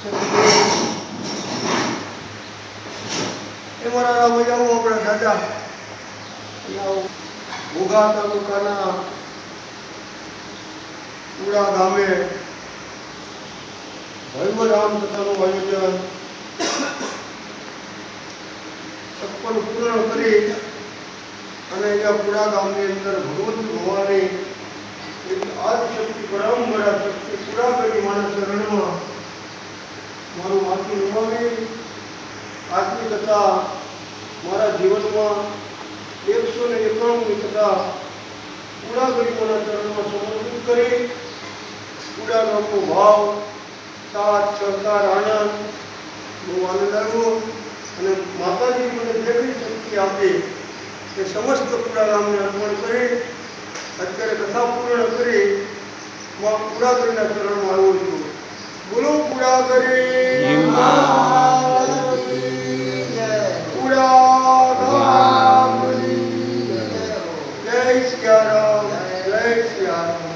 સદગુરુ એ મારા મજાઓ આપણા દાદા ઘોઘા તાલુકાના ઉડા ગામે ભૈવ રામ કથાનું આયોજન છપ્પન પૂર્ણ કરી અને અહીંયા પુરા ગામની અંદર ભગવંત ભવાની પરંપરા શક્તિ પૂરા કરી મારા ચરણમાં મારું માથું નમાવી આજની કથા મારા જીવનમાં એકસો ને એકાણુંની કથા પૂરા કરી મારા ચરણમાં સમર્પિત કરી પૂરા ગામનો ભાવ, સાથ સરકાર આનંદ, બહુ આનંદ આવ્યો અને માતાજી મને જેવી શક્તિ આપે એ સમસ્ત પૂરા ગામને અર્પણ કરી, અત્યારે કથા புறாதரின் அர்த்தம் வாழ்வு குரு புறாதரி புறாதரி ஜெய் ஸ்ரீராம் ஜெய் ஸ்ரீராம்